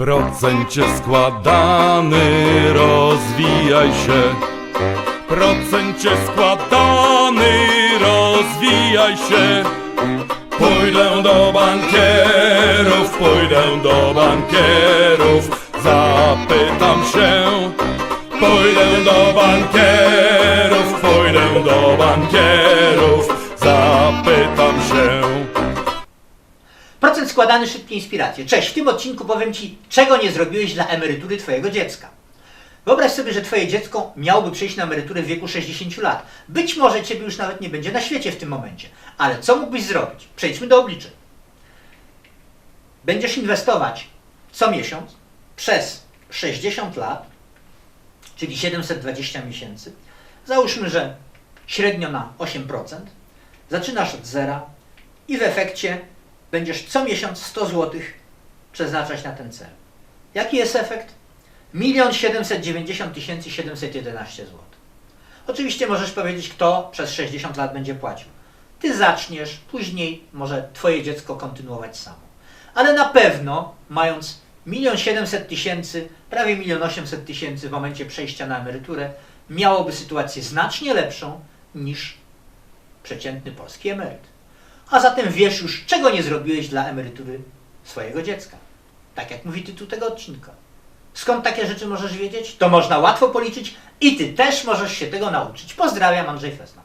procencie składany rozwijaj się. Procencie składany rozwijaj się. Pójdę do bankierów, pójdę do bankierów, zapytam się. Pójdę do bankierów, pójdę do bankierów, Składany szybkie inspiracje. Cześć, w tym odcinku powiem Ci, czego nie zrobiłeś dla emerytury Twojego dziecka. Wyobraź sobie, że Twoje dziecko miałoby przejść na emeryturę w wieku 60 lat. Być może Ciebie już nawet nie będzie na świecie w tym momencie. Ale co mógłbyś zrobić? Przejdźmy do obliczeń. Będziesz inwestować co miesiąc przez 60 lat, czyli 720 miesięcy. Załóżmy, że średnio na 8%. Zaczynasz od zera i w efekcie będziesz co miesiąc 100 zł przeznaczać na ten cel. Jaki jest efekt? 1 790 711 zł. Oczywiście możesz powiedzieć, kto przez 60 lat będzie płacił. Ty zaczniesz, później może Twoje dziecko kontynuować samo. Ale na pewno, mając 1 700 tysięcy, prawie 1 800 tysięcy w momencie przejścia na emeryturę, miałoby sytuację znacznie lepszą niż przeciętny polski emeryt. A zatem wiesz już, czego nie zrobiłeś dla emerytury swojego dziecka. Tak jak mówi tytuł tego odcinka. Skąd takie rzeczy możesz wiedzieć? To można łatwo policzyć i ty też możesz się tego nauczyć. Pozdrawiam, Andrzej Fesna.